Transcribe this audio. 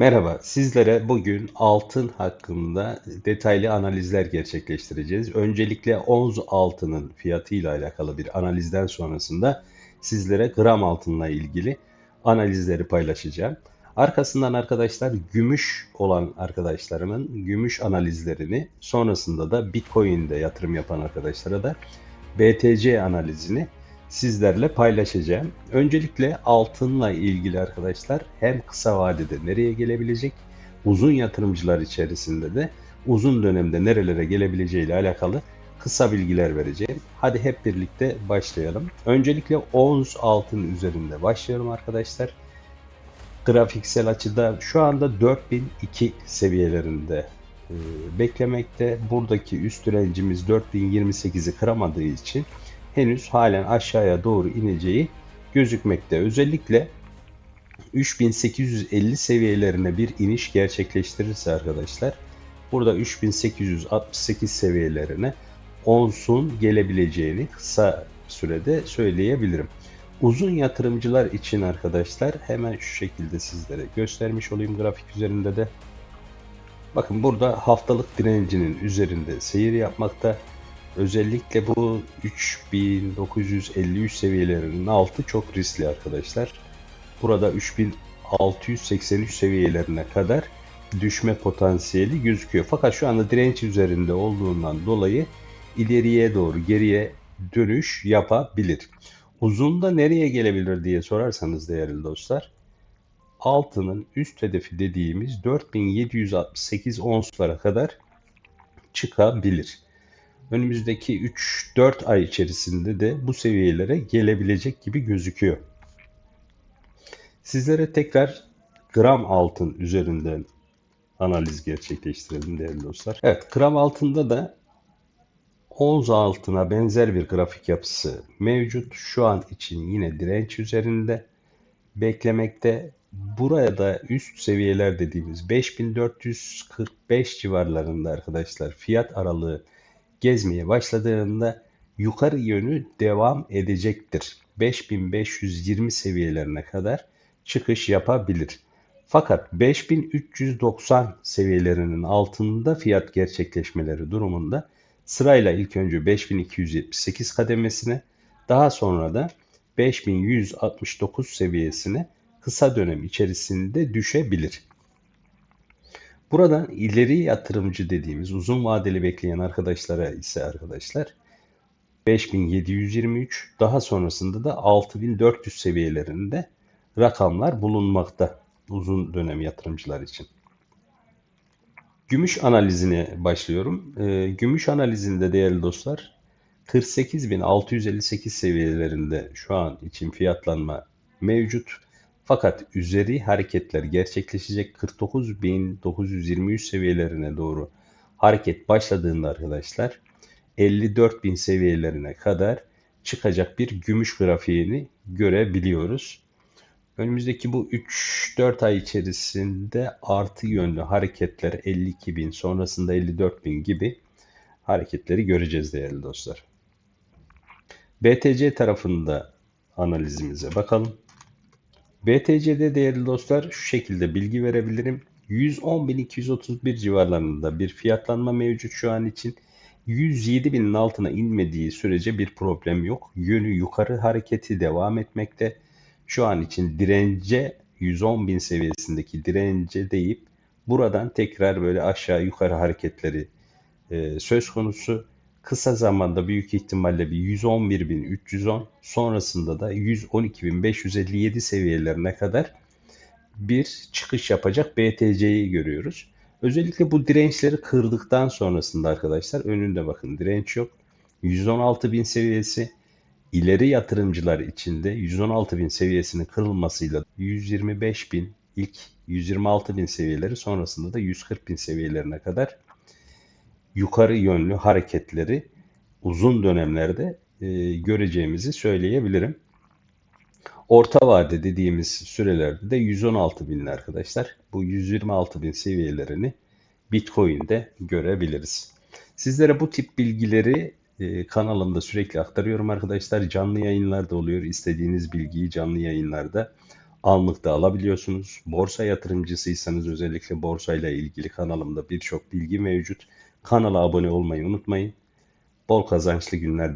Merhaba, sizlere bugün altın hakkında detaylı analizler gerçekleştireceğiz. Öncelikle ons altının fiyatıyla alakalı bir analizden sonrasında sizlere gram altınla ilgili analizleri paylaşacağım. Arkasından arkadaşlar gümüş olan arkadaşlarımın gümüş analizlerini sonrasında da Bitcoin'de yatırım yapan arkadaşlara da BTC analizini sizlerle paylaşacağım. Öncelikle altınla ilgili arkadaşlar hem kısa vadede nereye gelebilecek, uzun yatırımcılar içerisinde de uzun dönemde nerelere gelebileceği ile alakalı kısa bilgiler vereceğim. Hadi hep birlikte başlayalım. Öncelikle ons altın üzerinde başlıyorum arkadaşlar. Grafiksel açıda şu anda 4002 seviyelerinde e, beklemekte. Buradaki üst direncimiz 4028'i kıramadığı için henüz halen aşağıya doğru ineceği gözükmekte. Özellikle 3850 seviyelerine bir iniş gerçekleştirirse arkadaşlar burada 3868 seviyelerine onsun gelebileceğini kısa sürede söyleyebilirim. Uzun yatırımcılar için arkadaşlar hemen şu şekilde sizlere göstermiş olayım grafik üzerinde de. Bakın burada haftalık direncinin üzerinde seyir yapmakta. Özellikle bu 3953 seviyelerinin altı çok riskli arkadaşlar. Burada 3683 seviyelerine kadar düşme potansiyeli gözüküyor. Fakat şu anda direnç üzerinde olduğundan dolayı ileriye doğru geriye dönüş yapabilir. Uzunda nereye gelebilir diye sorarsanız değerli dostlar altının üst hedefi dediğimiz 4768 onslara kadar çıkabilir önümüzdeki 3-4 ay içerisinde de bu seviyelere gelebilecek gibi gözüküyor. Sizlere tekrar gram altın üzerinden analiz gerçekleştirelim değerli dostlar. Evet gram altında da ons altına benzer bir grafik yapısı mevcut. Şu an için yine direnç üzerinde beklemekte. Buraya da üst seviyeler dediğimiz 5445 civarlarında arkadaşlar fiyat aralığı gezmeye başladığında yukarı yönü devam edecektir. 5520 seviyelerine kadar çıkış yapabilir. Fakat 5390 seviyelerinin altında fiyat gerçekleşmeleri durumunda sırayla ilk önce 5278 kademesine daha sonra da 5169 seviyesine kısa dönem içerisinde düşebilir. Buradan ileri yatırımcı dediğimiz uzun vadeli bekleyen arkadaşlara ise arkadaşlar 5723 daha sonrasında da 6400 seviyelerinde rakamlar bulunmakta uzun dönem yatırımcılar için. Gümüş analizine başlıyorum. Ee, gümüş analizinde değerli dostlar 48.658 seviyelerinde şu an için fiyatlanma mevcut. Fakat üzeri hareketler gerçekleşecek 49.923 seviyelerine doğru hareket başladığında arkadaşlar 54.000 seviyelerine kadar çıkacak bir gümüş grafiğini görebiliyoruz. Önümüzdeki bu 3-4 ay içerisinde artı yönlü hareketler 52.000 sonrasında 54.000 gibi hareketleri göreceğiz değerli dostlar. BTC tarafında analizimize bakalım. BTC'de değerli dostlar şu şekilde bilgi verebilirim. 110.231 civarlarında bir fiyatlanma mevcut şu an için. 107.000'in altına inmediği sürece bir problem yok. Yönü yukarı hareketi devam etmekte. Şu an için dirence 110.000 seviyesindeki dirence deyip buradan tekrar böyle aşağı yukarı hareketleri e, söz konusu kısa zamanda büyük ihtimalle bir 111.310 sonrasında da 112.557 seviyelerine kadar bir çıkış yapacak BTC'yi görüyoruz. Özellikle bu dirençleri kırdıktan sonrasında arkadaşlar önünde bakın direnç yok. 116.000 seviyesi ileri yatırımcılar içinde 116.000 seviyesinin kırılmasıyla 125.000 ilk 126.000 seviyeleri sonrasında da 140.000 seviyelerine kadar yukarı yönlü hareketleri uzun dönemlerde e, göreceğimizi söyleyebilirim. Orta vade dediğimiz sürelerde de 116 bin arkadaşlar. Bu 126 bin seviyelerini Bitcoin'de görebiliriz. Sizlere bu tip bilgileri e, kanalımda sürekli aktarıyorum arkadaşlar. Canlı yayınlarda oluyor. İstediğiniz bilgiyi canlı yayınlarda anlık da alabiliyorsunuz. Borsa yatırımcısıysanız özellikle borsayla ilgili kanalımda birçok bilgi mevcut. Kanala abone olmayı unutmayın. Bol kazançlı günler